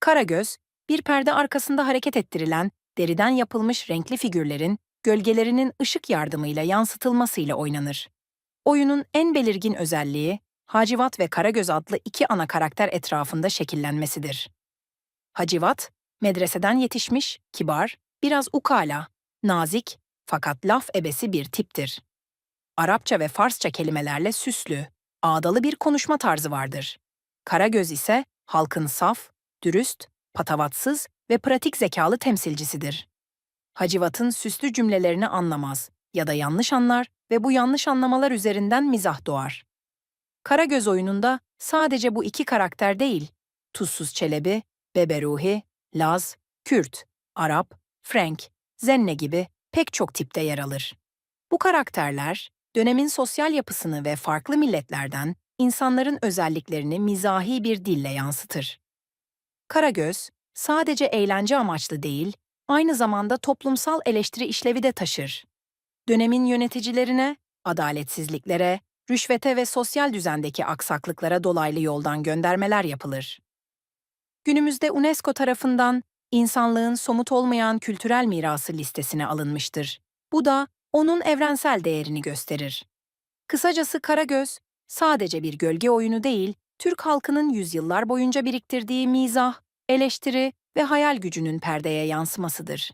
Karagöz, bir perde arkasında hareket ettirilen, deriden yapılmış renkli figürlerin, gölgelerinin ışık yardımıyla yansıtılmasıyla oynanır. Oyunun en belirgin özelliği, Hacivat ve Karagöz adlı iki ana karakter etrafında şekillenmesidir. Hacivat, medreseden yetişmiş, kibar, biraz ukala, nazik fakat laf ebesi bir tiptir. Arapça ve Farsça kelimelerle süslü, ağdalı bir konuşma tarzı vardır. Karagöz ise halkın saf, dürüst, patavatsız ve pratik zekalı temsilcisidir. Hacivat'ın süslü cümlelerini anlamaz ya da yanlış anlar ve bu yanlış anlamalar üzerinden mizah doğar. Karagöz oyununda sadece bu iki karakter değil, Tuzsuz Çelebi, Beberuhi, Laz, Kürt, Arap, Frank, Zenne gibi pek çok tipte yer alır. Bu karakterler, dönemin sosyal yapısını ve farklı milletlerden insanların özelliklerini mizahi bir dille yansıtır. Karagöz, sadece eğlence amaçlı değil, aynı zamanda toplumsal eleştiri işlevi de taşır. Dönemin yöneticilerine, adaletsizliklere, rüşvete ve sosyal düzendeki aksaklıklara dolaylı yoldan göndermeler yapılır. Günümüzde UNESCO tarafından insanlığın somut olmayan kültürel mirası listesine alınmıştır. Bu da onun evrensel değerini gösterir. Kısacası Karagöz, sadece bir gölge oyunu değil, Türk halkının yüzyıllar boyunca biriktirdiği mizah, eleştiri ve hayal gücünün perdeye yansımasıdır.